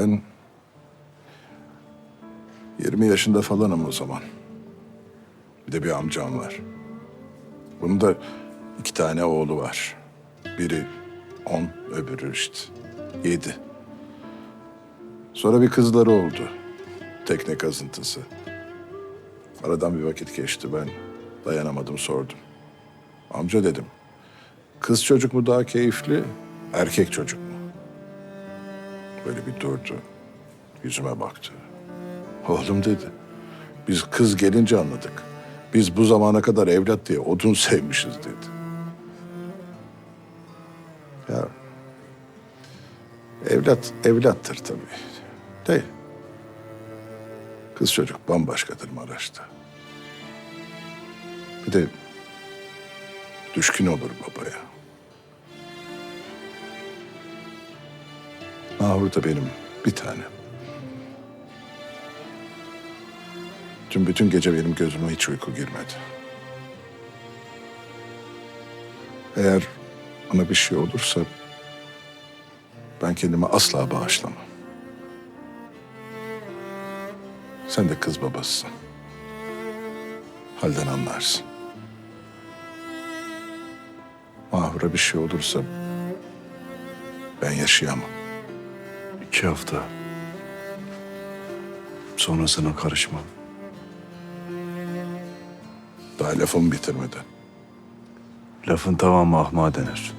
Ben 20 yaşında falanım o zaman. Bir de bir amcam var. Bunun da iki tane oğlu var. Biri on, öbürü işte yedi. Sonra bir kızları oldu. Tekne kazıntısı. Aradan bir vakit geçti. Ben dayanamadım sordum. Amca dedim. Kız çocuk mu daha keyifli, erkek çocuk mu? Böyle bir durdu. Yüzüme baktı. Oğlum dedi. Biz kız gelince anladık. Biz bu zamana kadar evlat diye odun sevmişiz dedi. Ya evlat evlattır tabii. De kız çocuk bambaşkadır Maraş'ta. Bir de düşkün olur babaya. Mahur da benim bir tane. Tüm bütün gece benim gözüme hiç uyku girmedi. Eğer ona bir şey olursa ben kendimi asla bağışlamam. Sen de kız babasısın. Halden anlarsın. Mahur'a bir şey olursa ben yaşayamam. İki hafta. Sonrasına karışmam. Daha lafımı bitirmeden. Lafın tamamı ahma denir.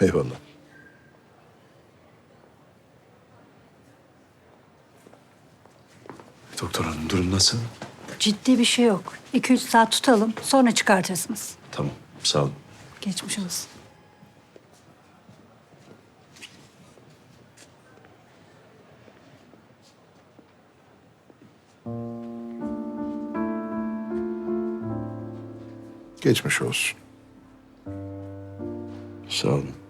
Eyvallah. Doktor hanım durum nasıl? Ciddi bir şey yok. 2-3 saat tutalım sonra çıkartırsınız. Tamam sağ olun. Geçmiş olsun. Geçmiş olsun. Sağ olun.